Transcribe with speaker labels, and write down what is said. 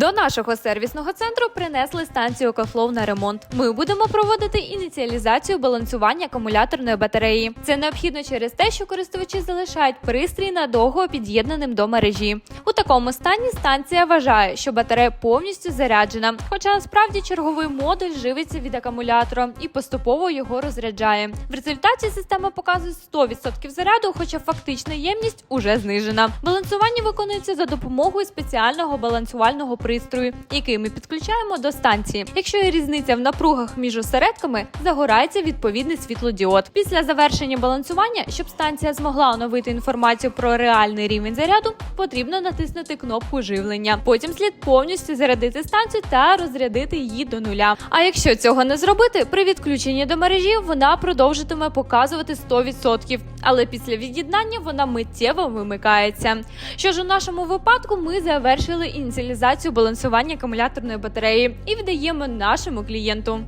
Speaker 1: До нашого сервісного центру принесли станцію Кофлов на ремонт. Ми будемо проводити ініціалізацію балансування акумуляторної батареї. Це необхідно через те, що користувачі залишають пристрій надовго під'єднаним до мережі. У такому стані станція вважає, що батарея повністю заряджена, хоча насправді черговий модуль живиться від акумулятора і поступово його розряджає. В результаті система показує 100% заряду, хоча фактична ємність уже знижена. Балансування виконується за допомогою спеціального балансувального пристрою, який ми підключаємо до станції. Якщо є різниця в напругах між осередками, загорається відповідний світлодіод. Після завершення балансування, щоб станція змогла оновити інформацію про реальний рівень заряду, потрібно натиснути кнопку живлення. Потім слід повністю зарядити станцію та розрядити її до нуля. А якщо цього не зробити, при відключенні до мережі вона продовжитиме показувати 100%, але після від'єднання вона миттєво вимикається. Що ж у нашому випадку ми завершили ініціалізацію балансування акумуляторної батареї і віддаємо нашому клієнту.